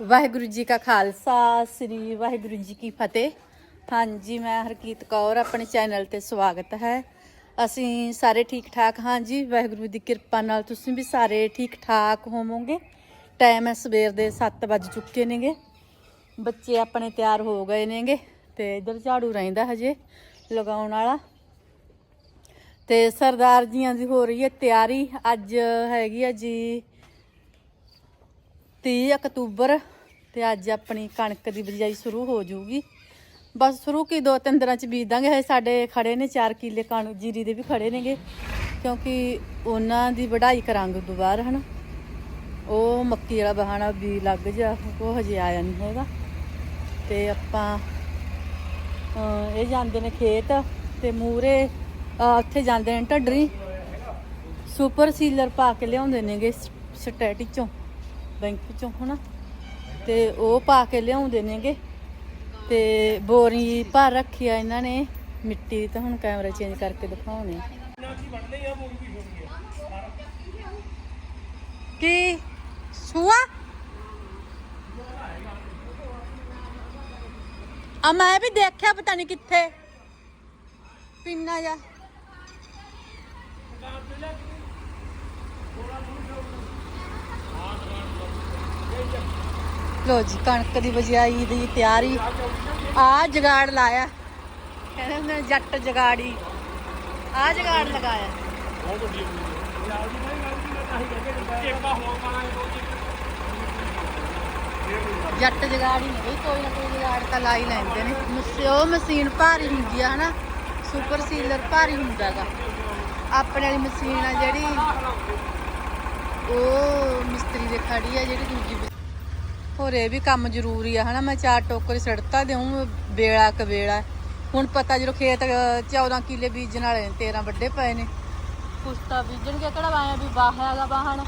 ਵਾਹਿਗੁਰੂ ਜੀ ਕਾ ਖਾਲਸਾ, ਸ੍ਰੀ ਵਾਹਿਗੁਰੂ ਜੀ ਕੀ ਫਤਿਹ। ਹਾਂਜੀ, ਮੈਂ ਹਰਕੀਤ ਕੌਰ, ਆਪਣੇ ਚੈਨਲ ਤੇ ਸਵਾਗਤ ਹੈ। ਅਸੀਂ ਸਾਰੇ ਠੀਕ ਠਾਕ ਹਾਂ ਜੀ ਵਾਹਿਗੁਰੂ ਦੀ ਕਿਰਪਾ ਨਾਲ ਤੁਸੀਂ ਵੀ ਸਾਰੇ ਠੀਕ ਠਾਕ ਹੋਵੋਗੇ? ਟਾਈਮ ਹੈ ਸਵੇਰ ਦੇ 7 ਵੱਜ ਚੁੱਕੇ ਨੇਗੇ। ਬੱਚੇ ਆਪਣੇ ਤਿਆਰ ਹੋ ਗਏ ਨੇਗੇ ਤੇ ਇਧਰ ਝਾੜੂ ਰਹਿੰਦਾ ਹਜੇ ਲਗਾਉਣ ਵਾਲਾ। ਤੇ ਸਰਦਾਰ ਜੀਆਂ ਦੀ ਹੋ ਰਹੀ ਹੈ ਤਿਆਰੀ। ਅੱਜ ਹੈਗੀ ਆ ਜੀ 30 ਅਕਤੂਬਰ ਤੇ ਅੱਜ ਆਪਣੀ ਕਣਕ ਦੀ ਬਿਜਾਈ ਸ਼ੁਰੂ ਹੋ ਜਾਊਗੀ ਬਸ ਸ਼ੁਰੂ ਕੀ ਦੋ ਤਿੰਨ ਦਿਨਾਂ ਚ ਬੀਜ ਦਾਂਗੇ। ਹਜੇ ਸਾਡੇ ਖੜੇ ਨੇ 4 ਕਿੱਲੇ ਕਣਕ ਜੀਰੀ ਦੇ ਵੀ ਖੜੇ ਨੇਗੇ। ਕਿਉਂਕਿ ਉਹਨਾਂ ਦੀ ਵਢਾਈ ਕਰਾਂਗੇ ਦੁਬਾਰਾ ਹਨਾ। ਉਹ ਮੱਕੀ ਵਾਲਾ ਬਹਾਨਾ ਵੀ ਲੱਗ ਜਾ, ਉਹ ਹਜੇ ਆਇਆ ਨਹੀਂ ਹੈਗਾ। ਤੇ ਆਪਾਂ ਇਹ ਜਾਂਦੇ ਨੇ ਖੇਤ ਤੇ ਮੂਰੇ ਉੱਥੇ ਜਾਂਦੇ ਨੇ ਢੱਡਰੀ। ਸੁਪਰ ਸੀਲਰ ਪਾ ਕੇ ਲਿਆਉਂਦੇ ਨੇਗੇ ਸਟੈਟਿਕ ਚੋਂ। ਬੈਂਕ ਚੋਂ ਹਨਾ? ਤੇ ਉਹ ਪਾ ਕੇ ਲਿਆਉਂਦੇ ਨੇਗੇ। ਤੇ ਬੋਰੀ ਭਰ ਰੱਖੀ ਆ ਇਹਨਾਂ ਨੇ। ਮਿੱਟੀ ਦੀ ਤਾਂ ਹੁਣ ਕੈਮਰਾ ਚੇਂਜ ਕਰਕੇ ਦਿਖਾਉਣੇ ਕੀ? ਸੂਆ? ਆ ਮੈਂ ਵੀ ਦੇਖਿਆ ਪਤਾ ਨਹੀਂ ਕਿੱਥੇ। ਪਿੰਨਾ ਜਾ। ਲੋ ਜੀ, ਕਣਕ ਦੀ ਬਜਾਈ ਦੀ ਤਿਆਰੀ। ਆ ਜਗਾੜ ਲਾਇਆ। ਕਹਿੰਦੇ ਨੇ ਜੱਟ ਜਗਾੜੀ। ਆ ਜਗਾੜ ਲਗਾਇਆ। ਜੱਟ ਜਗਾੜੀ ਨਹੀਂ, ਕੋਈ ਨਾ ਕੋਈ ਜਗਾੜ ਤਾਂ ਲਾਈ ਲੈਂਦੇ ਨੇ। ਮਸ- ਉਹ ਮਸ਼ੀਨ ਭਾਰੀ ਹੁੰਦੀ ਆ, ਹਨਾ? ਸੁਪਰ ਸੀਲਰ ਭਾਰੀ ਹੁੰਦਾ ਗਾ ਆਪਣੇ ਵਾਲੀ ਮਸ਼ੀਨ ਆ ਜਿਹੜੀ ਉਹ ਮਿਸਤਰੀ ਦੇ ਖੜੀ ਆ ਜਿਹੜੀ ਦੂਜੀ ਹੋਰ ਇਹ ਵੀ ਕੰਮ ਜ਼ਰੂਰੀ ਆ, ਹਨਾ? ਮੈਂ ਚਾਰ ਟੋਕਰੇ ਸੜਤਾ ਦੇਉਂ ਵੇਲਾ ਕ ਵੇਲਾ। ਹੁਣ ਪਤਾ ਜਦੋਂ ਖੇਤ 14 ਕਿੱਲੇ ਬੀਜਣ ਵਾਲੇ ਨੇ 13 ਵੱਡੇ ਪਏ ਨੇ। ਕੁਸਤਾ ਬੀਜਣਗੇ, ਕਿਹੜਾ ਆਇਆ ਵੀ ਬਾਹ ਬਾਹਣ।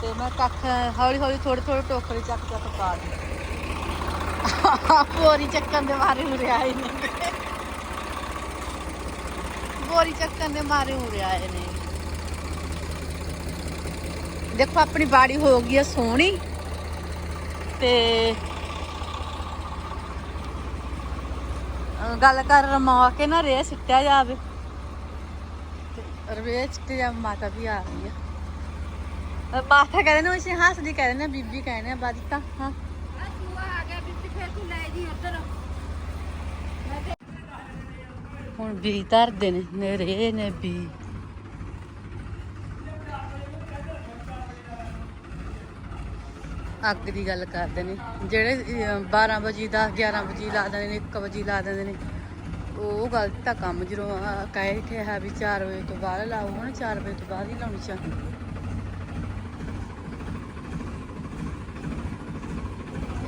ਤੇ ਮੈਂ ਕੱਖ ਹੌਲੀ ਹੌਲੀ ਥੋੜੇ ਥੋੜੇ ਟੋਕਰੀ ਚੱਕ ਚੱਕ ਪਾ ਦੇ ਬੋਰੀ ਚੱਕਣ ਦੇ ਮਾਰੇ ਉਰੇ ਆਏ ਨੇ। ਬੋਰੀ ਚੱਕਣ ਦੇ ਮਾਰੇ ਉਰੇ ਆਏ ਨੇ। ਦੇਖੋ, ਆਪਣੀ ਬਾੜੀ ਹੋ ਗਈ ਹੈ ਸੋਹਣੀ। ਤੇ ਗੱਲ ਕਰ ਰਮਾ ਕੇ ਨਾ ਰੇ ਸਿੱਟਿਆ ਜਾਵੇ। ਤੇ ਰਵੇ ਮਾਤਾ ਵੀ ਆ ਗਈ ਆ। ਅਹ ਮਾਤਾ ਕਹਿੰਦੇ ਨੇ ਉਸੇ ਹੱਸਦੀ ਕਹਿੰਦੇ ਨੇ ਬੀਬੀ ਕਹਿੰਦੇ ਆ, ਬਾਜੀ ਤਾਂ, ਹਾਂ। ਹੁਣ ਵੀ ਧਰਦੇ ਨੇ, ਨਰੇ ਨੇ ਬੀ। ਅੱਗ ਦੀ ਗੱਲ ਕਰਦੇ ਨੇ। ਜਿਹੜੇ ਅਹ, 12 ਵਜੇ ਦਾ 11 ਵਜੇ ਲਾ ਦਿੰਦੇ ਨੇ 1 ਵਜੇ ਲਾ ਦਿੰਦੇ ਨੇ। ਉਹ ਗਲਤ ਤਾਂ ਕੰਮ ਜਦੋਂ ਅਹ, ਕਹੇ ਕਿ ਹੈ ਵੀ 4 ਵਜੇ ਤੋਂ ਬਾਅਦ ਲਾਓ ਹੁਣ 4 ਵਜੇ ਤੋਂ ਬਾਅਦ ਹੀ ਲਾਉਣੀ ਚਾਹੀਦੀ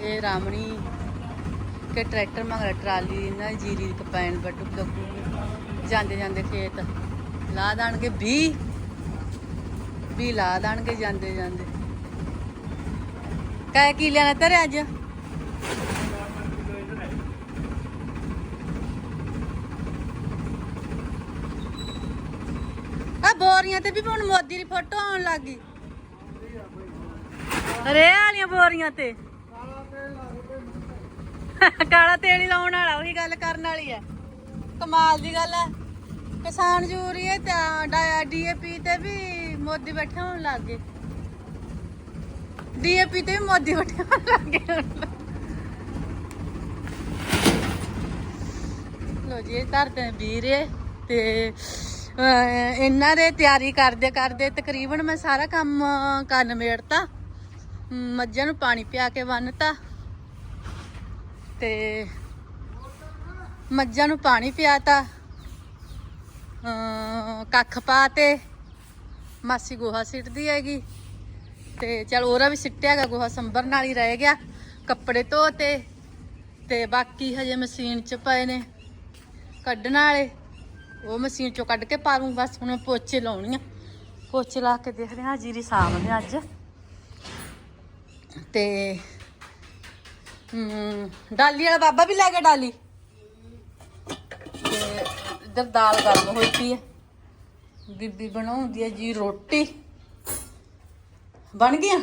ਇਹ ਰਾਮਣੀ ਕੇ ਟਰੈਕਟਰ ਮੰਗਦਾ ਟਰਾਲੀ ਇਹਨਾਂ ਦੀ ਜੀਰੀ ਦੀ ਕਪੈਨ ਬੱਟੂ ਲੱਗੂ ਜਾਂਦੇ ਜਾਂਦੇ ਖੇਤ। ਲਾ ਦੇਣਗੇ 20 20 ਲਾ ਦੇਣਗੇ ਜਾਂਦੇ ਜਾਂਦੇ। ਕਾਇ ਕੀ ਲੈਣਾ ਤੇਰੇ ਅੱਜ? ਆ ਬੋਰੀਆਂ ਤੇ ਵੀ ਹੁਣ ਮੋਦੀ ਦੀ ਫੋਟੋ ਆਉਣ ਲੱਗ ਗਈ। ਰੇ ਵਾਲੀਆਂ ਬੋਰੀਆਂ ਤੇ। ਕਾਲਾ ਤੇਲ ਹੀ ਲਾਉਣ ਵਾਲਾ, ਉਹੀ ਗੱਲ ਕਰਨ ਵਾਲੀ ਹੈ ਕਮਾਲ ਦੀ ਗੱਲ ਹੈ ਕਿਸਾਨ ਯੂਰੀਏ ਤੇ ਡੀਏਪੀ ਤੇ ਵੀ ਮੋਦੀ ਬੈਠੇ ਹੋਣ ਲੱਗ ਗਏ। ਡੀਏਪੀ ਤੇ ਵੀ ਮੋਦੀ ਬੈਠੇ ਲੱਗ ਗਏ ਲੋ ਜੀ ਇਹ ਧਰਦੇ ਨੇ ਵੀਰੇ ਤੇ ਇਹਨਾਂ ਦੇ ਤਿਆਰੀ ਕਰਦੇ ਕਰਦੇ ਤਕਰੀਬਨ ਮੈਂ ਸਾਰਾ ਕੰਮ ਕਰ ਨਿਬੇੜਤਾ ਮੱਝਾਂ ਨੂੰ ਪਾਣੀ ਪਿਆ ਕੇ ਬੰਨਤਾ ਤੇ ਮੱਝਾਂ ਨੂੰ ਪਾਣੀ ਪਿਆਤਾ ਅਹ, ਕੱਖ ਪਾ ਤੇ ਮਾਸੀ ਗੋਹਾ ਸਿੱਟਦੀ ਹੈਗੀ। ਤੇ ਚਲ ਉਹਦਾ ਵੀ ਸਿੱਟਿਆ ਗਾ, ਗੋਹਾ ਸੰਭਰ ਨਾਲ ਹੀ ਰਹਿ ਗਿਆ, ਕੱਪੜੇ ਧੋਤੇ ਤੇ ਬਾਕੀ ਹਜੇ ਮਸ਼ੀਨ 'ਚ ਪਏ ਨੇ ਕੱਢਣ ਵਾਲੇ। ਉਹ ਮਸ਼ੀਨ 'ਚੋਂ ਕੱਢ ਕੇ ਪਾ ਲੂੰ ਬਸ ਹੁਣ ਪੋਚੇ ਲਾਉਣੀ ਆ। ਪੋਚੇ ਲਾ ਕੇ ਦੇਖਦੇ ਹਾਂ ਜੀਰੀ ਸਾਂਭਦੇ ਹਾਂ ਅੱਜ। ਤੇ ਡਾਲੀ ਵਾਲਾ ਬਾਬਾ ਵੀ ਲੈ ਗਿਆ ਡਾਲੀ? ਤੇ ਇੱਧਰ ਦਾਲ ਗਰਮ ਹੋਈ ਪਈ ਹੈ ਬੀਬੀ ਬਣਾਉਂਦੀ ਹੈ ਜੀ ਰੋਟੀ। ਬਣ ਗਿਆ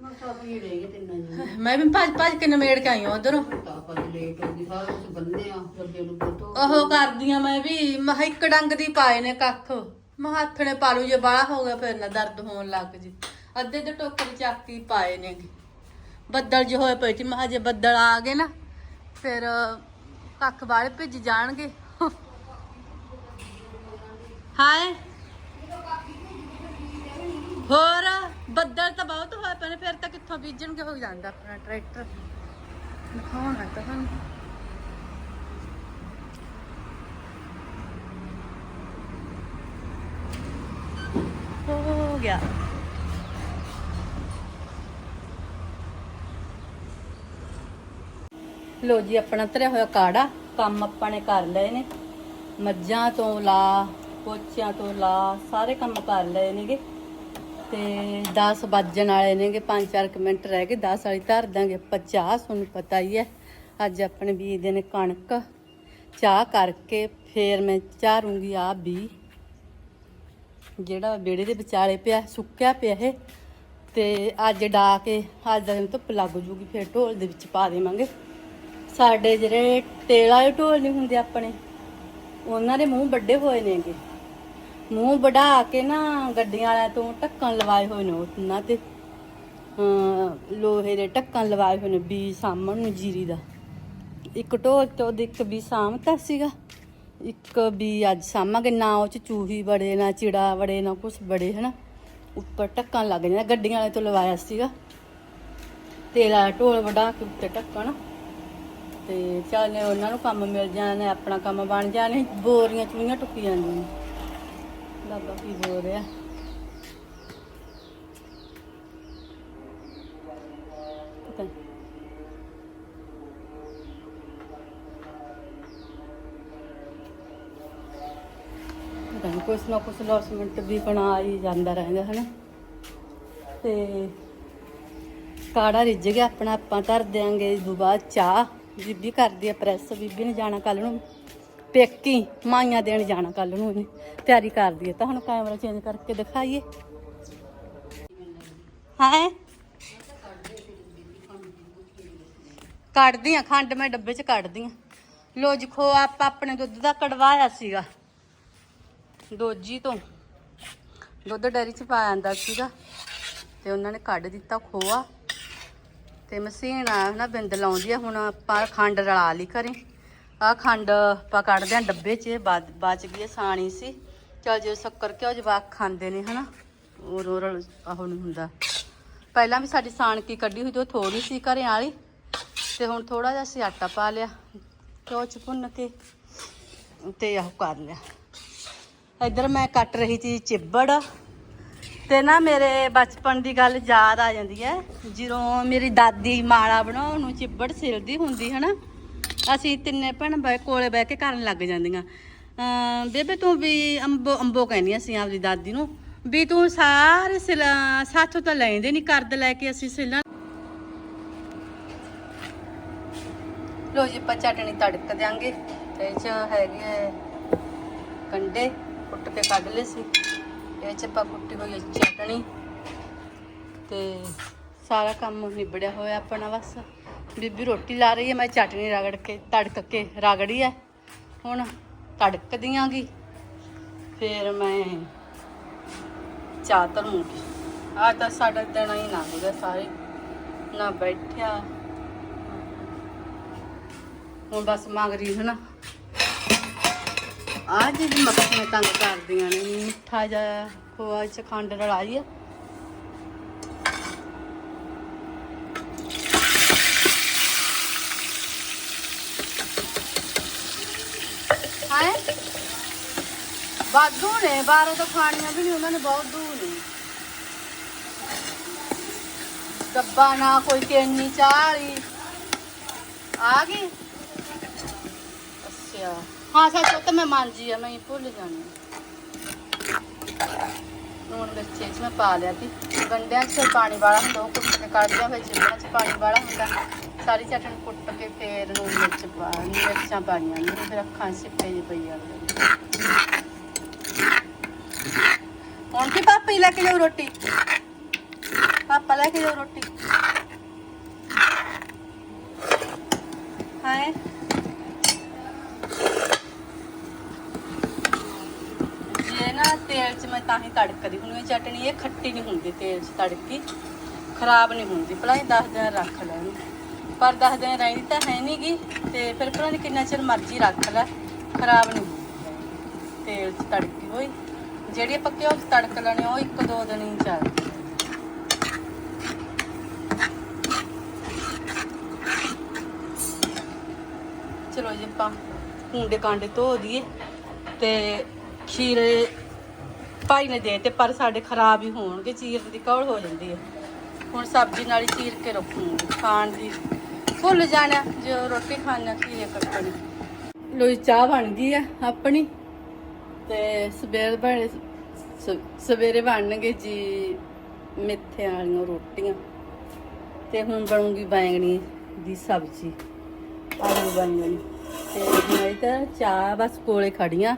ਮੈਂ ਗਏ ਤਿੰਨਾਂ ਜੀ ਵੀ ਭੱਜ ਭੱਜ ਕੇ ਨਮੇੜ ਕੇ ਆਈ ਹਾਂ ਉਧਰੋਂ। ਤਾਂ ਆਪਾਂ ਲੇਟ ਹੋ ਗਈ ਸਾਰਾ ਕੁਝ ਬੰਨਿਆ ਲੱਗੇ ਨੂੰ ਪਤੋ। ਉਹ ਕਰਦੀਆਂ ਮੈਂ ਵੀ ਮਹ ਇੱਕ ਡੰਗ ਦੀ ਪਾਏ ਨੇ ਕੱਖ। ਮੈਂ ਹੱਥ ਨੇ ਪਾ ਲੂ ਜੇ ਬਾਹਲਾ ਹੋ ਗਿਆ ਫਿਰ ਨਾ ਦਰਦ ਹੋਣ ਲੱਗ ਜੀ। ਅੱਧੇ ਤੇ ਟੋਕਰੀ ਚੱਕ ਪਾਏ ਨੇ ਬੱਦਲ ਜਿਹੇ ਹੋਏ ਪਏ ਸੀ ਮੈਂ ਕਿਹਾ ਜੇ ਬੱਦਲ ਆ ਗਏ ਨਾ ਫਿਰ ਕੱਖ ਵਾਲੇ ਭਿੱਜ ਜਾਣਗੇ। ਹਾਏ। ਹੋਰ? ਬੱਦਲ ਤਾਂ ਬਹੁਤ ਹੋਏ ਪਏ ਨੇ, ਫਿਰ ਤਾਂ ਕਿੱਥੋਂ ਬੀਜਣਗੇ ਹੋ ਜਾਂਦਾ ਆਪਣਾ ਟਰੈਕਟਰ? ਦਿਖਾਉਣਾ ਤਾਂ ਤੁਹਾਨੂੰ। ਹੋ ਗਿਆ। ਲੋ ਜੀ, ਆਪਣਾ ਤਰਿਆ ਹੋਇਆ ਕਾੜਾ, ਕੰਮ ਆਪਾਂ ਨੇ ਕਰ ਲਏ ਨੇ। ਮੱਝਾਂ ਤੋਂ ਲਾ, ਪੋਚਿਆਂ ਤੋਂ ਲਾ, ਸਾਰੇ ਕੰਮ ਕਰ ਲਏ ਨੇਗੇ। ਤੇ 10 ਵੱਜਣ ਵਾਲੇ ਨੇਗੇ 5-4 ਮਿੰਟ ਰਹਿ ਗਏ 10 ਵਾਲੀ ਧਰ ਦਾਂਗੇ। ਆਪਾਂ ਚਾਹ ਤੁਹਾਨੂੰ ਪਤਾ ਹੀ ਹੈ। ਅੱਜ ਆਪਣੇ ਬੀਜਦੇ ਨੇ ਕਣਕ। ਚਾਹ ਕਰਕੇ ਫੇਰ ਮੈਂ ਚਾਰੂੰਗੀ ਆ ਬੀ। ਜਿਹੜਾ ਵਿਹੜੇ ਦੇ ਵਿਚਾਲੇ ਪਿਆ, ਸੁੱਕਿਆ ਪਿਆ ਇਹ। ਤੇ ਅੱਜ ਡਾ ਕੇ, ਅੱਜ ਦਾ ਦਿਨ ਧੁੱਪ ਲੱਗ ਜੂਗੀ, ਫਿਰ ਢੋਲ ਦੇ ਵਿੱਚ ਪਾ ਦੇਵਾਂਗੇ। ਸਾਡੇ ਜਿਹੜੇ ਤੇਲ ਵਾਲੇ ਢੋਲ ਨਹੀਂ ਹੁੰਦੇ ਆਪਣੇ, ਉਹਨਾਂ ਦੇ ਮੂੰਹ ਵੱਡੇ ਹੋਏ ਨੇਗੇ। ਮੂੰਹ ਵਢਾ ਕੇ ਨਾ ਗੱਡੀਆਂ ਵਾਲਿਆਂ ਤੋਂ ਢੱਕਣ ਲਵਾਏ ਹੋਏ ਨੇ ਉਹਨਾਂ ਤੇ। ਅਮ ਲੋਹੇ ਦੇ ਢੱਕਣ ਲਵਾਏ ਹੋਏ ਨੇ ਬੀ ਸਾਹਮਣ ਨੂੰ ਜੀਰੀ ਦਾ। ਇੱਕ ਢੋਲ ਤੋਂ ਇੱਕ ਵੀ ਸਾਹਮਤਾ ਸੀਗਾ। ਇੱਕ ਵੀ ਅੱਜ ਸਾਮਾਂਗੇ ਨਾ ਉਹ ਚ ਚੂਹੀ ਬੜੇ ਨਾ ਚਿੜਾ ਬੜੇ ਨਾ ਕੁਛ ਬੜੇ ਹਨਾ। ਉੱਪਰ ਢੱਕਣ ਲੱਗ ਜਾਂਦਾ, ਗੱਡੀਆਂ ਵਾਲੇ ਤੋਂ ਲਵਾਇਆ ਸੀਗਾ। ਤੇਰਾ ਢੋਲ ਵਢਾ ਕੇ ਉੱਤੇ ਢੱਕਣ। ਤੇ ਚੱਲ ਉਹਨਾਂ ਨੂੰ ਕੰਮ ਮਿਲ ਜਾਣਾ, ਆਪਣਾ ਕੰਮ ਬਣ ਜਾਣੇ, ਬੋਰੀਆਂ ਚੂਹੀਆਂ ਟੁੱਕੀ ਜਾਂਦੀਆਂ ਨੇ ਕੀ ਬੋਲ ਰਿਹਾ? ਪਤਾ ਪਤਾ ਨਹੀਂ ਕੁਛ ਨਾ ਕੁਛ ਲੌਸਮੈਂਟ ਵੀ ਬਣਾ ਹੀ ਜਾਂਦਾ ਰਹਿੰਦਾ, ਹਨਾ? ਤੇ ਕਾੜਾ ਰਿੱਝ ਗਿਆ, ਆਪਣਾ ਆਪਾਂ ਧਰ ਦਿਆਂਗੇ ਇਸ ਬਾਅਦ ਚਾਹ। ਬੀਬੀ ਕਰਦੀ ਆ ਪ੍ਰੈਸ ਬੀਬੀ ਨੇ ਜਾਣਾ ਕੱਲ ਨੂੰ। ਪੇਕੀ ਮਾਈਆਂ ਦੇਣ ਜਾਣਾ ਕੱਲ ਨੂੰ ਇਹਨੇ। ਤਿਆਰੀ ਕਰਦੀ ਹੈ ਤਾਂ ਹੁਣ ਕੈਮਰਾ ਚੇਂਜ ਕਰਕੇ ਦਿਖਾਈਏ। ਹਾਂ? ਕੱਢਦੀ ਆ ਖੰਡ, ਮੈਂ ਡੱਬੇ 'ਚ ਕੱਢਦੀ ਆ। ਲੋ ਜੀ, ਖੋ ਆਪਾਂ ਆਪਣੇ ਦੁੱਧ ਦਾ ਕੜਵਾਇਆ ਸੀਗਾ। ਦੋਜੀ ਤੋਂ ਦੁੱਧ ਡੈਰੀ 'ਚ ਪਾਇਆ ਜਾਂਦਾ ਸੀਗਾ। ਤੇ ਉਹਨਾਂ ਨੇ ਕੱਢ ਦਿੱਤਾ ਖੋਆ। ਤੇ ਮਸ਼ੀਨ ਆ ਨਾ ਬਿੰਦ ਲਾਉਂਦੀ ਆ। ਹੁਣ ਆਪਾਂ ਖੰਡ ਰਲਾ ਲਈ ਘਰੇ। ਆ ਖੰਡ ਆਪਾਂ ਕੱਢਦੇ ਆ ਡੱਬੇ 'ਚ ਇਹ ਬਚ ਗਈ ਸਾਣੀ ਸੀ। ਚਲ ਜੇ ਸ਼ੱਕਰ ਘਿਓ ਜਵਾਕ ਖਾਂਦੇ ਨੇ, ਹਨਾ? ਉਹ ਰੋਰਲ ਆਹੋ ਨਹੀਂ ਹੁੰਦਾ। ਪਹਿਲਾਂ ਵੀ ਸਾਡੀ ਸਾਣਕੀ ਕੱਢੀ ਹੋਈ ਤੇ ਉਹ ਥੋੜੀ ਸੀ ਘਰੇ ਵਾਲੀ। ਤੇ ਹੁਣ ਥੋੜਾ ਜਿਹਾ ਅਸੀਂ ਆਟਾ ਪਾ ਲਿਆ, ਘਿਓ ਚ ਭੁੰਨ ਕੇ, ਤੇ ਆਹ ਕਰ ਲਿਆ। ਇੱਧਰ ਮੈਂ ਕੱਟ ਰਹੀ ਸੀ ਚਿੱਬੜ। ਤੇ ਨਾ ਮੇਰੇ ਬਚਪਨ ਦੀ ਗੱਲ ਯਾਦ ਆ ਜਾਂਦੀ ਹੈ, ਜਦੋਂ ਮੇਰੀ ਦਾਦੀ ਮਾਲਾ ਬਣਾਉਣ ਨੂੰ ਚਿੱਬੜ ਸਿਲਦੀ ਹੁੰਦੀ, ਹਨਾ? ਅਸੀਂ ਤਿੰਨੇ ਭੈਣ ਬੈ ਕੋਲੇ ਬਹਿ ਕੇ ਕਰਨ ਲੱਗ ਜਾਂਦੀਆਂ। ਬੇਬੇ ਤੂੰ ਵੀ ਅੰਬੋ ਅੰਬੋ ਕਹਿੰਦੀਆਂ ਸੀ ਆਪਦੀ ਦਾਦੀ ਨੂੰ, ਵੀ ਤੂੰ ਸਾਰੇ ਸਿਲ ਸਾਥੋਂ ਤਾਂ ਲੈਂਦੇ ਨਹੀਂ ਕਰਦ ਲੈ ਕੇ ਅਸੀਂ ਸਿਲਾਂ ਲੋ ਜੀ, ਆਪਾਂ ਚਟਣੀ ਤੜਕ ਦਿਆਂਗੇ। ਤੇ ਇਹ ਚ ਹੈਗੇ ਆ ਕੰਡੇ, ਕੁੱਟ ਕੇ ਕੱਢ ਲਏ ਸੀ। ਇਹ ਚ ਆਪਾਂ ਕੁੱਟੀ ਹੋਈ ਚਟਣੀ ਤੇ ਸਾਰਾ ਕੰਮ ਨਿਬੜਿਆ ਹੋਇਆ ਆਪਣਾ ਬਸ। ਬੀਬੀ ਰੋਟੀ ਲਾ ਰਹੀ ਹੈ, ਮੈਂ ਚਟਨੀ ਰਗੜ ਕੇ, ਤੜਕ ਕੇ ਰਗੜੀ ਹੈ। ਹੁਣ ਤੜਕ ਦਿਆਂਗੀ ਫਿਰ ਮੈਂ ਚਾਹ ਧਰੂੰਗੀ ਆ ਤਾਂ ਸਾਡਾ ਦਿਨ ਹੀ ਨਾ ਗਿਆ ਸਾਰੇ, ਨਾ ਬੈਠਿਆ। ਹੁਣ ਬਸ ਮਗਰੀ ਹਨਾ ਆ ਜਿਹੜੀ ਮੱਖੀਆਂ ਤੰਗ ਕਰਦੀਆਂ ਨੇ, ਮਿੱਠਾ ਜਿਹਾ ਖੋਆ ਚ ਖੰਡ ਰਲਾਈ ਆ ਹਾਏ ਵਾਧੂ ਨੇ, ਬਾਹਰੋਂ ਤਾਂ ਖਾਣੀਆਂ ਵੀ ਨਹੀਂ ਉਹਨਾਂ ਨੇ ਬਹੁਤ ਦੂਰ ਨੇ। ਡੱਬਾ ਨਾ ਕੋਈ ਕੇਨੀ ਚਾਹ ਆ ਗਈ? ਅੱਛਾ। ਹਾਂ, ਸੱਚ, ਉਹ ਤਾਂ ਮੈਂ ਮਾਂਜੀ ਆ, ਮੈਂ ਹੀ ਭੁੱਲ ਜਾਣੀ ਨੂਣ ਮਿਰਚ 'ਚ ਮੈਂ ਪਾ ਲਿਆ ਸੀ। ਗੰਡਿਆਂ 'ਚ ਫਿਰ ਪਾਣੀ ਵਾਲਾ ਹੁੰਦਾ, ਉਹ ਕੁੱਟ ਕੇ ਕੱਢ ਫਿਰ ਚਿੱਬੜਾਂ 'ਚ ਪਾਣੀ ਵਾਲਾ ਹੁੰਦਾ, ਸਾਰੀ ਚਟਨੀ ਕੁੱਟ ਕੇ ਫੇਰ ਨੂਣ ਮਿਰਚ ਪਾ ਮਿਰਚਾਂ ਪਾਣੀਆਂ ਨੇ, ਫਿਰ ਅੱਖਾਂ ਸਿੱਪੇ ਜਿਹੇ ਪਈ ਜਾਂਦੇ ਹੁਣ ਕੀ ਹੀ ਲੈ ਕੇ ਜਾਓ ਰੋਟੀ? ਪਾਪਾ ਲੈ ਕੇ ਜਾਓ ਰੋਟੀ। ਹਾਏ। ਇਹ ਨਾ ਤੇਲ 'ਚ ਮੈਂ ਤਾਂ ਹੀ ਤੜਕਦੀ ਹੁੰਦੀ ਇਹ ਚਟਣੀ ਇਹ ਖੱਟੀ ਨਹੀਂ ਹੁੰਦੀ ਤੇਲ 'ਚ ਤੜਕੀ। ਖਰਾਬ ਨਹੀਂ ਹੁੰਦੀ ਭਲਾ ਹੀ 10 ਦਿਨ ਰੱਖ ਲੈਣ ਪਰ 10 ਦਿਨ ਰਹਿੰਦੀ ਤਾਂ ਹੈ ਨਹੀਂਗੀ ਤੇ ਫਿਰ ਭਲਾ ਨਹੀਂ ਕਿੰਨਾ ਚਿਰ ਮਰਜ਼ੀ ਰੱਖ ਲੈ। ਖਰਾਬ ਨਹੀਂ ਹੁੰਦੀ ਤੇਲ 'ਚ ਤੜਕੀ ਹੋਈ। ਜਿਹੜੀ ਆਪਾਂ ਘਿਓ 'ਚ ਤੜਕ ਲੈਣੇ ਉਹ ਇੱਕ ਦੋ ਦਿਨ ਹੀ ਚੱਲਦੀ ਚਲੋ ਜੀ, ਆਪਾਂ ਹੁੰਡੇ ਕਾਂਡੇ ਧੋ ਦਈਏ ਤੇ ਖੀਰੇ ਭਾਈ ਨੇ ਦੇ ਤੇ, ਪਰ ਸਾਡੇ ਖਰਾਬ ਹੀ ਹੋਣਗੇ, ਚੀਰ ਦੀ ਕੌਲ ਹੋ ਜਾਂਦੀ ਹੈ। ਹੁਣ ਸਬਜ਼ੀ ਨਾਲ ਹੀ ਚੀਰ ਕੇ ਰੱਖੂੰਗੀ, ਖਾਣ ਦੀ। ਭੁੱਲ ਜਾਣਾ, ਜੋ ਰੋਟੀ ਖਾਣਾ ਖੀਰੇ ਕੱਟਣੀ। ਲੋਈ ਚਾਹ ਬਣ ਗਈ ਆ ਆਪਣੀ ਤੇ ਸਵੇਰ ਬਣ ਸਵੇਰੇ ਬਣਨਗੇ ਜੀ ਮਿੱਠਿਆਂ ਵਾਲੀਆਂ ਰੋਟੀਆਂ ਤੇ ਹੁਣ ਬਣੂਗੀ ਬੈਂਗਣੀ ਦੀ ਸਬਜ਼ੀ, ਆਲੂ ਬੈਂਗਣੀ। ਤੇ ਮੈਂ ਤਾਂ ਚਾਹ ਬਸ ਕੋਲੇ ਖੜੀਆਂ,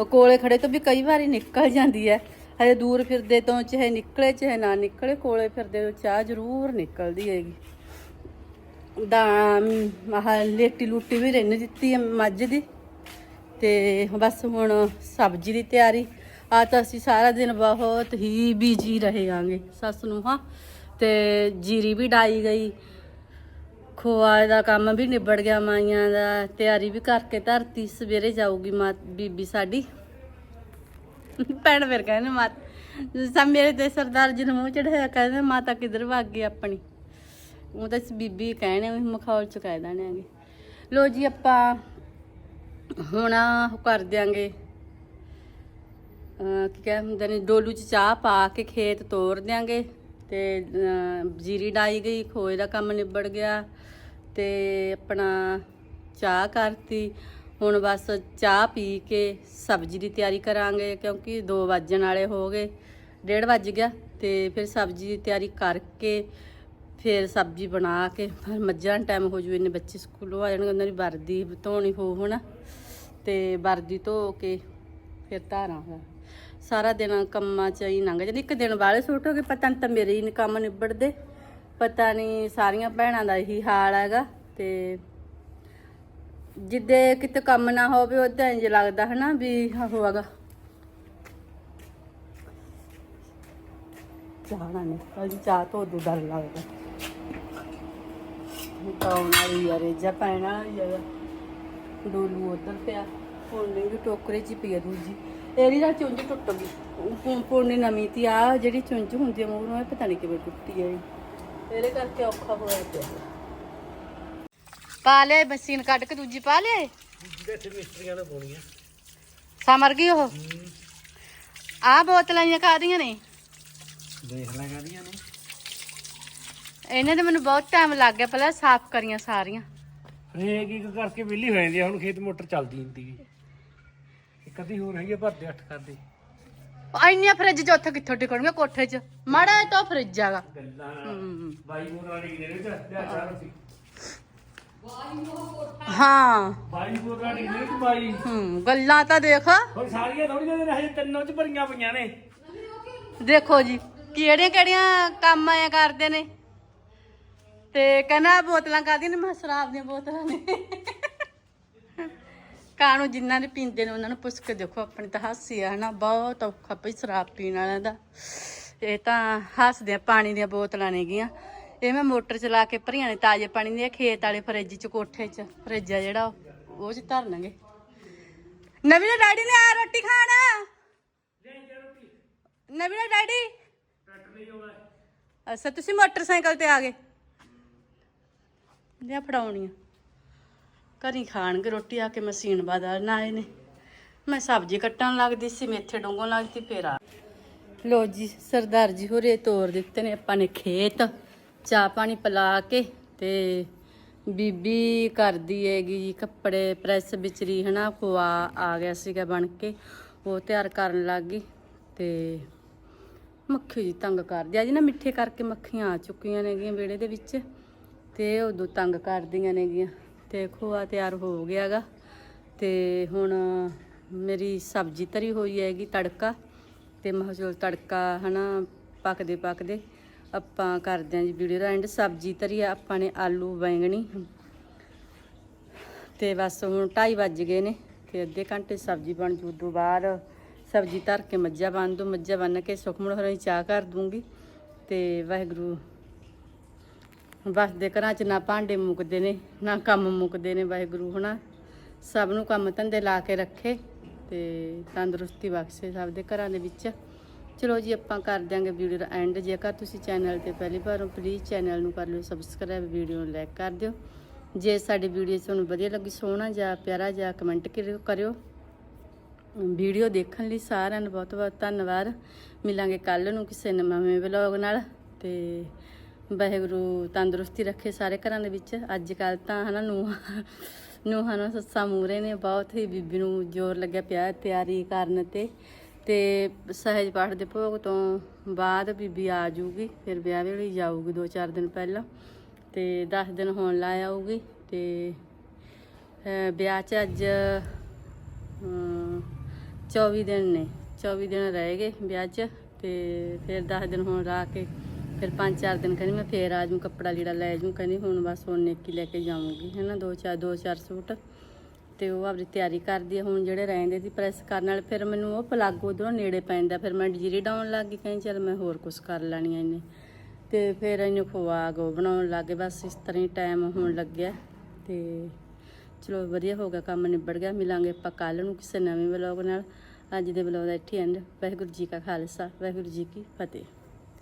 ਉਹ ਕੋਲੇ ਖੜੇ ਤੋਂ ਵੀ ਕਈ ਵਾਰੀ ਨਿਕਲ ਜਾਂਦੀ ਹੈ ਹਜੇ ਦੂਰ ਫਿਰਦੇ ਤੋਂ ਚਾਹੇ ਨਿਕਲੇ, ਚਾਹੇ ਨਾ ਨਿਕਲੇ, ਕੋਲੇ ਫਿਰਦੇ ਤੋਂ ਚਾਹ ਜ਼ਰੂਰ ਨਿਕਲਦੀ ਹੈਗੀ। ਦਾ ਆਹ ਲੇਟੀ ਲੂਟੀ ਵੀ ਰਹਿਣ ਦਿੱਤੀ ਹੈ ਮੱਝ ਦੀ। ਤੇ ਬਸ ਹੁਣ ਸਬਜ਼ੀ ਦੀ ਤਿਆਰੀ ਆ ਤਾਂ ਅਸੀਂ ਸਾਰਾ ਦਿਨ ਬਹੁਤ ਹੀ ਬਿਜ਼ੀ ਰਹੇ ਆਂਗੇ ਸੱਸ ਨੂੰ ਹਾਂ। ਤੇ ਜੀਰੀ ਵੀ ਡਾਈ ਗਈ। ਖੋਆ ਦਾ ਕੰਮ ਵੀ ਨਿਬੜ ਗਿਆ ਮਾਈਆਂ ਦਾ। ਤਿਆਰੀ ਵੀ ਕਰਕੇ ਧਰਤੀ, ਸਵੇਰੇ ਜਾਊਗੀ ਮਾਂ ਬੀਬੀ ਸਾਡੀ। ਭੈਣ ਫਿਰ ਕਹਿੰਦੇ ਮਾਤ ਸਭ ਮੇਰੇ ਤੇ ਸਰਦਾਰ ਜੀ ਨੂੰ ਮੂੰਹ ਚੜਾਇਆ ਕਹਿੰਦੇ ਮਾਤਾ ਕਿੱਧਰ ਭੱਗ ਗਈ ਆਪਣੀ? ਉਹ ਤਾਂ ਬੀਬੀ ਕਹਿਣੇ ਮਖੌਲ ਚ ਕਹਿ ਦੇਣੇ ਆਗੇ ਲੋ ਜੀ ਆਪਾਂ ਹੁਣ ਕਰ ਦਿਆਂਗੇ। ਕੀ ਕਹਿੰਦੇ ਨੇ, ਡੋਲੂ ਚ ਚਾਹ ਪਾ ਕੇ ਖੇਤ ਤੋਰ ਦਿਆਂਗੇ ਤੇ ਜੀਰੀ ਡਾਈ ਗਈ, ਖੋਏ ਦਾ ਕੰਮ ਨਿਬੜ ਗਿਆ ਤੇ ਆਪਣਾ ਚਾਹ ਕਰਤੀ। ਹੁਣ ਬਸ ਚਾਹ ਪੀ ਕੇ ਸਬਜ਼ੀ ਦੀ ਤਿਆਰੀ ਕਰਾਂਗੇ ਕਿਉਂਕਿ 2 ਵੱਜਣ ਵਾਲੇ ਹੋ ਗਏ 1:30 ਵੱਜ ਗਿਆ ਤੇ ਫਿਰ ਸਬਜ਼ੀ ਦੀ ਤਿਆਰੀ ਕਰਕੇ ਫਿਰ ਸਬਜ਼ੀ ਬਣਾ ਕੇ ਫਿਰ ਮੱਝਾਂ ਟਾਈਮ ਹੋ ਜੂ ਇਹਨੇ ਬੱਚੇ ਸਕੂਲੋਂ ਆ ਜਾਣਗੇ, ਉਹਨਾਂ ਦੀ ਵਰਦੀ ਧੋਣੀ ਹੋ ਹੁਣ ਤੇ ਵਰਦੀ ਧੋ ਕੇ ਫਿਰ ਧਾਰਾਂ ਦਾ ਸਾਰਾ ਦਿਨ ਕੰਮਾਂ 'ਚ ਹੀ ਲੰਘ ਜਾਂਦਾ। ਇੱਕ ਦਿਨ ਵਾਲੇ ਸੂਟ ਹੋ ਗਏ, ਪਤਾ ਨਹੀਂ ਤਾਂ ਮੇਰੇ ਹੀ ਕੰਮ ਨਿਬੜਦੇ। ਪਤਾ ਨਹੀਂ ਸਾਰੀਆਂ ਭੈਣਾਂ ਦਾ ਇਹੀ ਹਾਲ ਹੈਗਾ ਤੇ ਜਿੱਦੇ ਕਿਤੇ ਕੰਮ ਨਾ ਹੋਵੇ ਉਦਾਂ ਇੰਜ ਲੱਗਦਾ ਹਨਾ ਵੀ ਹੋਵਾਗਾ ਚਾਹ ਨਾ ਨਿਕਲ ਚਾਹ ਤੋਂ ਉਦੋਂ ਡਰ ਲੱਗਦਾ। ਤਾਂ ਵਾਲੀ ਯਾਰੇ ਜਾ ਪੈਣਾ ਯਾਰ ਡੋਲੂ ਉਧਰ ਪਿਆ ਪੁੰਨੀ ਵੀ ਟੋਕਰੇ 'ਚ ਪਿਆ ਦੂਜੀ। ਇਹਦੀ ਨਾਲ ਚੁੰਝ ਟੁੱਟ ਗਈ ਪੁੰ- ਪੁੰਨੀ ਨਵੀਂ ਤੀ ਆ ਜਿਹੜੀ ਚੁੰਝ ਹੁੰਦੀ ਆ ਮੂਹਰੋਂ ਇਹ ਪਤਾ ਨਹੀਂ ਕਿਵੇਂ ਟੁੱਟੀ ਆ ਇਹ। ਇਹਦੇ ਕਰਕੇ ਔਖਾ ਹੋਇਆ ਪਿਆ। ਪਾ ਲੈ ਮਸ਼ੀਨ ਕੱਢ ਕੇ ਦੂਜੀ ਪਾ ਲੈ ਇੱਥੇ ਮਿਸਤਰੀਆਂ ਨੇ ਪਾਉਣੀਆਂ ਸਮਰ ਗਈ ਉਹ? ਆ ਬੋਤਲਾਂ ਜਿਹੀਆਂ ਕਾਦੀਆਂ ਨੇ। ਦੇਖ ਲੈ ਕਰੀਆਂ ਨੇ। ਇਹਨਾਂ ਦੇ ਮੈਨੂੰ ਬਹੁਤ ਟਾਈਮ ਲੱਗ ਗਿਆ ਪਹਿਲਾਂ ਸਾਫ਼ ਕਰੀਆਂ ਸਾਰੀਆਂ। ਫੇਰ ਇੱਕ ਕਰਕੇ ਵਿਹਲੀ ਹੋ ਜਾਂਦੀ ਆ ਹੁਣ ਖੇਤ ਮੋਟਰ ਚੱਲਦੀ ਹੁੰਦੀ ਗੀ ਅੱਧੀ ਹੋਰ ਹੈਗੀ ਆ ਭਰਦੇ ਅੱਠ ਕਰਦੇ ਇੰਨੀਆਂ ਫਰਿੱਜ 'ਚ ਉੱਥੇ ਕਿੱਥੋਂ ਟਿਕਣਗੇ ਕੋਠੇ 'ਚ? ਮਾੜਾ ਜਿਹਾ ਤਾਂ ਫਰਿੱਜ ਹੈਗਾ। ਗੱਲਾਂ। ਬਾਈ ਬੋਤਲਾਂ ਡਿੱਗ ਨੇ ਤੇ ਲਿਆ ਚਾਹ ਸੀ ਹਾਂ। ਬਾਈ ਬੋਤਲਾਂ ਡਿੱਗ ਨੇ ਤੇ ਬਾਈ। ਹੂੰ ਗੱਲਾਂ ਤਾਂ ਦੇਖ। ਹੁਣ ਸਾਰੀਆਂ ਥੋੜੀਆਂ ਜਿਹੇ ਹਜੇ ਤਿੰਨੋਂ ਚ ਭਰੀਆਂ ਪਈਆਂ ਨੇ। ਦੇਖੋ ਜੀ ਕਿਹੜੀਆਂ ਕਿਹੜੀਆਂ ਕੰਮ ਆਇਆ ਕਰਦੇ ਨੇ? ਤੇ ਕਹਿੰਦਾ ਬੋਤਲਾਂ ਕਾਹਦੀਆਂ ਨੇ? ਮੈਂ ਕਿਹਾ ਸ਼ਰਾਬ ਦੀਆਂ ਬੋਤਲਾਂ ਨੇ। ਕਾਣੂ ਜਿਨ੍ਹਾਂ ਨੇ ਪੀਂਦੇ ਨੇ, ਉਹਨਾਂ ਨੂੰ ਪੁੱਛ ਕੇ ਦੇਖੋ, ਆਪਣੀ ਤਾਂ ਹਾਸੀ ਆ, ਹਨਾ? ਬਹੁਤ ਔਖਾ ਪਈ ਸ਼ਰਾਬ ਪੀਣ ਵਾਲਿਆਂ ਦਾ। ਇਹ ਤਾਂ ਹੱਸਦੇ ਆ ਪਾਣੀ ਦੀਆਂ ਬੋਤਲਾਂ ਨੇਗੀਆਂ ਇਹ ਮੈਂ ਮੋਟਰ ਚਲਾ ਕੇ ਭਰੀਆਂ ਨੇ, ਤਾਜ਼ੇ ਪਾਣੀ ਦੀਆਂ ਖੇਤ ਵਾਲੇ ਫਰਿੱਜ ਚ, ਕੋਠੇ ਚ। ਫਰਿੱਜ ਆ ਜਿਹੜਾ, ਉਹ ਚ ਧਰਨਗੇ। ਨਵੀਂ ਦਾ ਡੈਡੀ ਨੇ ਆ ਰੋਟੀ ਖਾਣਾ? ਨਵੀਂ ਦਾ ਡੈਡੀ? ਅੱਛਾ, ਤੁਸੀਂ ਮੋਟਰਸਾਈਕਲ ਤੇ ਆ ਗਏ। ਲਿਆ ਫੜਾਉਣੀ ਆ। ਘਰੀ ਖਾਣਗੇ ਰੋਟੀ ਆ ਕੇ ਮਸ਼ੀਨ ਬਦਲ ਨਾ ਨੇ। ਮੈਂ ਸਬਜ਼ੀ ਕੱਟਣ ਲੱਗਦੀ ਸੀ ਮੇਥੇ ਡੋਂਗੋਂ ਲੱਗਦੀ, ਫੇਰ ਆ। ਲੋ ਜੀ, ਸਰਦਾਰ ਜੀ ਹੋਰੇ ਤੋਰ ਦਿੱਤੇ ਨੇ ਆਪਾਂ ਨੇ ਖੇਤ। ਚਾਹ ਪਾਣੀ ਪਿਲਾ ਕੇ ਤੇ ਬੀਬੀ ਕਰਦੀ ਹੈਗੀ ਜੀ ਕੱਪੜੇ, ਪ੍ਰੈਸ ਵਿਚਰੀ ਹਨਾ ਖਵਾ ਆ ਗਿਆ ਸੀਗਾ ਬਣ ਕੇ। ਉਹ ਤਿਆਰ ਕਰਨ ਲੱਗ ਗਈ ਤੇ ਮੱਖੀ ਜੀ ਤੰਗ ਕਰਦੀ ਆ। ਜੀ ਨਾ ਮਿੱਠੇ ਕਰਕੇ ਮੱਖੀਆਂ ਆ ਚੁੱਕੀਆਂ ਨੇਗੀਆਂ ਵਿਹੜੇ ਦੇ ਵਿੱਚ ਤੇ ਉਦੋਂ ਤੰਗ ਕਰਦੀਆਂ ਨੇਗੀਆਂ। ਤੇ ਖੋਆ ਤਿਆਰ ਹੋ ਗਿਆਗਾ। ਤੇ ਹੁਣ ਮੇਰੀ ਸਬਜ਼ੀ ਤਰੀ ਹੋਈ ਹੈਗੀ ਤੜਕਾ। ਤੇ ਮੈਂ ਕਿਹਾ ਚਲੋ ਤੜਕਾ ਹਨਾ ਪੱਕਦੇ ਪੱਕਦੇ ਆਪਾਂ ਕਰਦੇ ਹਾਂ ਜੀ ਵੀਡੀਓ ਦਾ ਐਂਡ ਸਬਜ਼ੀ ਧਰੀ ਆ, ਆਪਾਂ ਨੇ ਆਲੂ ਬੈਂਗਣੀ ਤੇ ਬਸ ਹੁਣ 2:30 ਵੱਜ ਗਏ ਨੇ ਤੇ ਅੱਧੇ ਘੰਟੇ ਸਬਜ਼ੀ ਬਣ ਜੂ, ਉਦੋਂ ਬਾਅਦ ਸਬਜ਼ੀ ਧਰ ਕੇ ਮੱਝਾਂ ਬੰਨ ਦੂੰ ਮੱਝਾਂ ਬੰਨ ਕੇ ਸੁਖਮਣ ਹੋਰਾਂ ਦੀ ਚਾਹ ਕਰ ਦੂੰਗੀ। ਤੇ ਵਾਹਿਗੁਰੂ ਬਸ ਘਰਾਂ 'ਚ ਨਾ ਭਾਂਡੇ ਮੁੱਕਦੇ ਨੇ, ਨਾ ਕੰਮ ਮੁੱਕਦੇ ਨੇ ਵਾਹਿਗੁਰੂ, ਹਨਾ? ਸਭ ਨੂੰ ਕੰਮ ਧੰਦੇ ਲਾ ਕੇ ਰੱਖੇ ਤੇ ਤੰਦਰੁਸਤੀ ਬਖਸ਼ੇ ਸਭ ਦੇ ਘਰਾਂ ਦੇ ਵਿੱਚ। ਚਲੋ ਜੀ, ਆਪਾਂ ਕਰ ਦਿਆਂਗੇ ਵੀਡੀਓ ਦਾ ਐਂਡ ਜੇਕਰ ਤੁਸੀਂ ਚੈਨਲ ਤੇ ਪਹਿਲੀ ਵਾਰ ਹੋ ਪਲੀਜ਼ ਚੈਨਲ ਨੂੰ ਕਰ ਲਿਓ ਸਬਸਕ੍ਰਾਈਬ ਵੀਡੀਓ ਨੂੰ ਲਾਈਕ ਕਰ ਦਿਓ। ਜੇ ਸਾਡੀ ਵੀਡੀਓ ਤੁਹਾਨੂੰ ਵਧੀਆ ਲੱਗੀ, ਸੋਹਣਾ ਜਾਂ ਪਿਆਰਾ ਜਾਂ ਕਮੈਂਟ ਕਰਿਓ ਕਰਿਓ। ਵੀਡੀਓ ਦੇਖਣ ਲਈ ਸਾਰਿਆਂ ਨੂੰ ਬਹੁਤ ਬਹੁਤ ਧੰਨਵਾਦ। ਮਿਲਾਂਗੇ ਕੱਲ ਨੂੰ ਕਿਸੇ ਨਵੇਂ ਵਲੌਗ ਨਾਲ ਤੇ ਵਾਹਿਗੁਰੂ ਤੰਦਰੁਸਤੀ ਰੱਖੇ ਸਾਰੇ ਘਰਾਂ ਦੇ ਵਿੱਚ। ਅੱਜ ਕੱਲ ਤਾਂ ਹਨਾ ਨੂੰ ਨੂੰਹਾਂ ਨੂੰ ਸੱਸਾਂ ਮੂਰੇ ਨੇ ਬਹੁਤ ਹੀ ਬੀਬੀ ਨੂੰ ਜ਼ੋਰ ਲੱਗਿਆ ਪਿਆ ਤਿਆਰੀ ਕਰਨ ਤੇ। ਤੇ ਸਹਿਜ ਪਾਠ ਦੇ ਭੋਗ ਤੋਂ ਬਾਅਦ ਬੀਬੀ ਆ ਜਾਊਗੀ ਫਿਰ ਵਿਆਹ ਵੇਲੇ ਜਾਊਗੀ ਦੋ ਚਾਰ ਦਿਨ ਪਹਿਲਾਂ ਤੇ 10 ਦਿਨ ਹੋਣ ਲਾ ਆਊਗੀ ਤੇ ਵਿਆਹ 'ਚ ਅੱਜ ਅਮ, 24 ਦਿਨ ਨੇ 24 ਦਿਨ ਰਹਿ ਗਏ ਵਿਆਹ 'ਚ ਤੇ ਫਿਰ 10 ਦਿਨ ਹੁਣ ਲਾ ਕੇ ਫਿਰ 5-4 ਦਿਨ ਕਹਿੰਦੀ ਮੈਂ ਫੇਰ ਆ ਜੂ ਕੱਪੜਾ ਲੀੜਾ ਲੈ ਜੂ ਕਹਿੰਦੀ ਹੁਣ ਬਸ ਹੁਣ ਨੇਕੀ ਲੈ ਕੇ ਜਾਊਂਗੀ ਹੈਨਾ ਦੋ ਚਾਰ ਦੋ ਚਾਰ ਸੂਟ। ਤੇ ਉਹ ਆਪਣੀ ਤਿਆਰੀ ਕਰਦੀ ਆ, ਹੁਣ ਜਿਹੜੇ ਰਹਿੰਦੇ ਸੀ ਪ੍ਰੈਸ ਕਰਨ ਵਾਲੇ, ਫਿਰ ਮੈਨੂੰ ਉਹ ਪਲੱਗ ਉਧਰੋਂ ਨੇੜੇ ਪੈਂਦਾ, ਫਿਰ ਮੈਂ ਜੀਰੀ ਡਾਉਣ ਲੱਗ ਗਈ, ਕਹਿੰਦੀ ਚੱਲ ਮੈਂ ਹੋਰ ਕੁਝ ਕਰ ਲੈਣੀ ਆ ਇਹਨੇ। ਤੇ ਫਿਰ ਇਹਨੂੰ ਖਵਾ ਗੋ ਬਣਾਉਣ ਲੱਗੇ ਬਸ ਇਸ ਤਰ੍ਹਾਂ ਹੀ ਟਾਈਮ ਹੋਣ ਲੱਗਿਆ। ਤੇ ਚਲੋ ਵਧੀਆ ਹੋ ਗਿਆ, ਕੰਮ ਨਿਬੜ ਗਿਆ, ਮਿਲਾਂਗੇ ਆਪਾਂ ਕੱਲ ਨੂੰ ਕਿਸੇ ਨਵੇਂ ਵਲੌਗ ਨਾਲ। ਅੱਜ ਦੇ ਵਲੌਗ ਦਾ ਇੱਥੇ ਐਂਡ ਵਾਹਿਗੁਰੂ ਜੀ ਕਾ ਖਾਲਸਾ, ਵਾਹਿਗੁਰੂ ਜੀ ਕੀ ਫਤਿਹ।